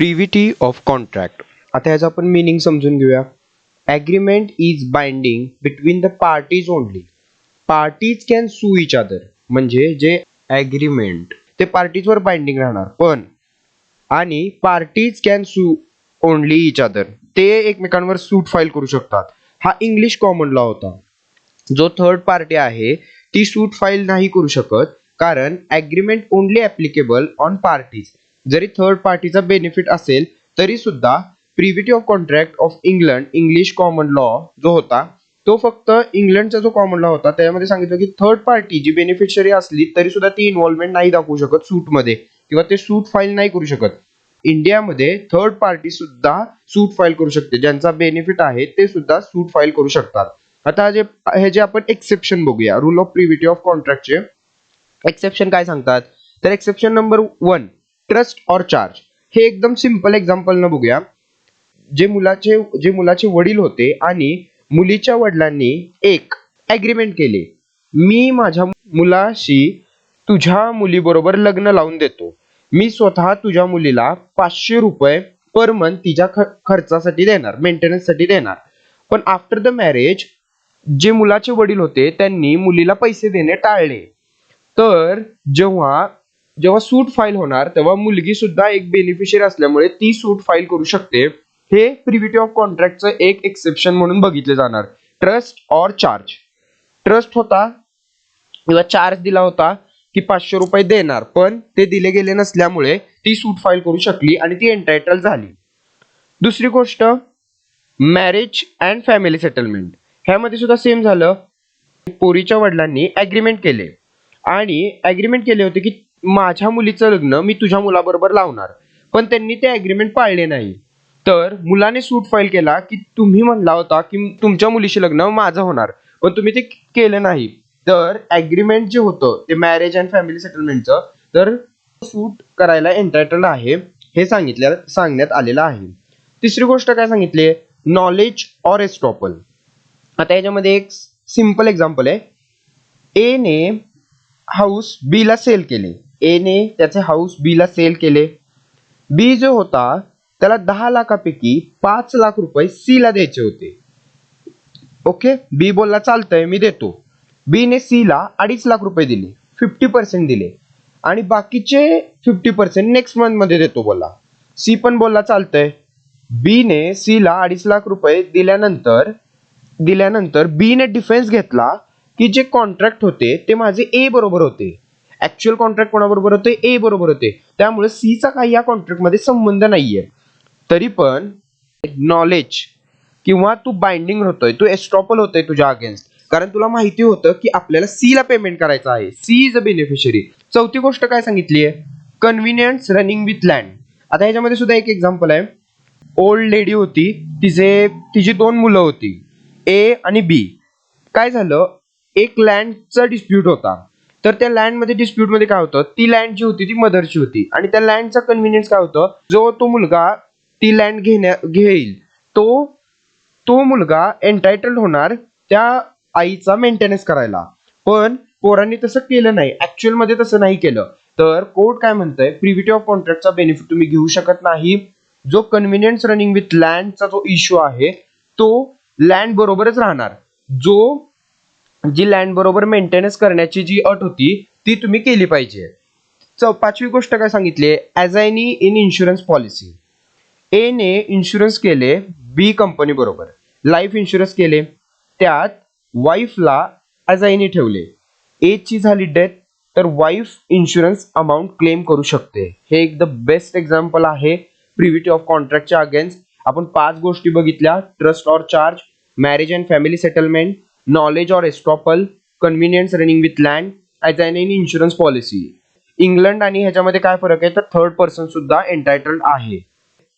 प्रिव्हिटी of contract आता ह्याचं आपण मिनिंग समजून घेऊया. Agreement is binding between the parties only parties can sue each other म्हणजे जे ॲग्रीमेंट ते पार्टीजवर बाइंडिंग राहणार. पण आणि parties can sue only each other ते एकमेकांवर सूट फाईल करू शकतात. हा इंग्लिश कॉमन लॉ होता. जो थर्ड पार्टी आहे ती सूट फाईल नाही करू शकत. कारण agreement only applicable on parties जरी थर्ड पार्टीचा बेनिफिट असेल तरी सुद्धा privity of contract of England English common law जो होता तो फक्त इंग्लंडचा जो कॉमन लॉ होता त्यामध्ये सांगितलं की थर्ड पार्टी जी बेनिफिशरी असली तरी सुद्धा ती इन्व्हॉल्वमेंट नाही दाखवू शकत सूटमध्ये किंवा ते सूट फाईल नाही करू शकत. इंडियामध्ये थर्ड पार्टी सुद्धा सूट फाईल करू शकते. ज्यांचा बेनिफिट आहे ते सुद्धा सूट फाईल करू शकतात. आता जे हे जे आपण एक्सेप्शन बघूया रूल ऑफ प्रिव्हिटी ऑफ कॉन्ट्रॅक्टचे एक्सेप्शन काय सांगतात? तर exception number one trust or charge. हे एकदम सिंपल एक्झाम्पल न बघूया. जे मुलाचे जे मुलाचे वडील होते आणि मुलीच्या वडिलांनी एक ॲग्रीमेंट केले. मी माझ्या मुलाशी तुझ्या मुलीबरोबर लग्न लावून देतो. मी स्वतः तुझ्या मुलीला पाचशे रुपये पर मंथ तिच्या ख खर्चासाठी देणार मेंटेनन्ससाठी देणार. पण आफ्टर द मॅरेज जे मुलाचे वडील होते त्यांनी मुलीला पैसे देणे टाळले. तर जेव्हा जेव्हा सूट फाईल होणार तेव्हा मुलगी सुद्धा एक बेनिफिशियरी असल्यामुळे ती सूट फाईल करू शकते. हे प्रिव्हिटी ऑफ कॉन्ट्रॅक्टचं एक एक्सेप्शन म्हणून बघितले जाणार. ट्रस्ट ऑर चार्ज ट्रस्ट होता किंवा चार्ज दिला होता की पाचशे रुपये देणार पण ते दिले गेले नसल्यामुळे ती सूट फाईल करू शकली आणि ती एन्टायटल झाली. दुसरी गोष्ट मॅरेज अँड फॅमिली सेटलमेंट ह्यामध्ये सुद्धा सेम झालं. पोरीच्या वडिलांनी ॲग्रीमेंट केले. आणि ॲग्रीमेंट केले होते की माझ्या मुलीचं लग्न मी तुझ्या मुलाबरोबर लावणार. पण त्यांनी ते ॲग्रीमेंट पाळले नाही. तर मुलाने सूट फाईल केला की तुम्ही म्हणला होता की तुमच्या मुलीशी लग्न माझं होणार. पण तुम्ही ते केलं नाही. तर ॲग्रीमेंट जे होतं ते मॅरेज अँड फॅमिली सेटलमेंटचं तर सूट करायला एंटायटल आहे हे सांगितल्या सांगण्यात आलेलं आहे. तिसरी गोष्ट काय सांगितली? नॉलेज ऑर एस्टॉपल आता याच्यामध्ये एक सिंपल एक्झाम्पल आहे. ए ने हाऊस बीला सेल केले. ए ने त्याचे हाऊस बीला सेल केले. बी जो होता त्याला दहा लाखापैकी पाच लाख रुपये सी ला द्यायचे होते. ओके बी बोलला चालतंय मी देतो. बी ने सी ला अडीच लाख रुपये दिले. फिफ्टी पर्सेंट दिले. आणि बाकीचे फिफ्टी पर्सेंट नेक्स्ट मंथमध्ये देतो बोलला सी पण बोलला चालतंय. बी ने सी ला अडीच लाख रुपये दिल्यानंतर दिल्यानंतर बी ने डिफेन्स घेतला की जे कॉन्ट्रॅक्ट होते ते माझे ए बरोबर होते. ऍक्च्युअल कॉन्ट्रॅक्ट कोणाबरोबर होते ए बरोबर होते त्यामुळे सीचा काही या कॉन्ट्रॅक्टमध्ये संबंध नाहीये. तरी पण नॉलेज किंवा तू बाइंडिंग होतोय तू एस्ट्रॉपल होतोय तुझ्या अगेन्स्ट कारण तुला माहिती होतं की आपल्याला सी ला पेमेंट करायचं आहे. सी इज अ बेनिफिशरी चौथी गोष्ट काय सांगितली आहे कन्व्हिनियन्स रनिंग विथ लँड आता ह्याच्यामध्ये सुद्धा एक एक्झाम्पल आहे. ओल्ड लेडी होती. तिचे तिची दोन मुलं होती. ए आणि बी काय झालं? एक लँडचा डिस्प्यूट होता. तर त्या लँडमध्ये डिस्प्यूटमध्ये काय होतं? ती लँड जी होती ती मदरची होती. आणि त्या लँडचा कन्व्हिनियन्स काय होतं? जो तो मुलगा ती लँड घेण्या घेईल तो तो मुलगा एन्टायटल्ड होणार त्या आईचा मेंटेनन्स करायला. पण पोरांनी तसं केलं नाही. ऍक्च्युअलमध्ये तसं नाही केलं. तर कोर्ट काय म्हणतंय? प्रिव्हिटी ऑफ कॉन्ट्रॅक्टचा बेनिफिट तुम्ही घेऊ शकत नाही. जो कन्व्हिनियन्स रनिंग विथ लँडचा जो इश्यू आहे तो लँड बरोबरच राहणार. जो जी लँड बरोबर मेंटेनन्स करण्याची जी अट होती ती तुम्ही केली पाहिजे. चौ पाचवी गोष्ट काय सांगितली assignee in insurance policy A ने इन्शुरन्स केले बी कंपनी बरोबर. लाईफ इन्शुरन्स केले त्यात वाईफला ॲझायनी ठेवले. एची झाली डेथ तर वाईफ इन्शुरन्स अमाऊंट क्लेम करू शकते. हे एक द बेस्ट एक्झाम्पल आहे. प्रिव्हिटी ऑफ कॉन्ट्रॅक्टच्या अगेन्स्ट आपण पाच गोष्टी बघितल्या. Trust or charge marriage and family settlement knowledge or estoppel convenience running with land as an in insurance policy England आणि ह्याच्यामध्ये काय फरक आहे? तर थर्ड पर्सन सुद्धा एंटायटल्ड आहे.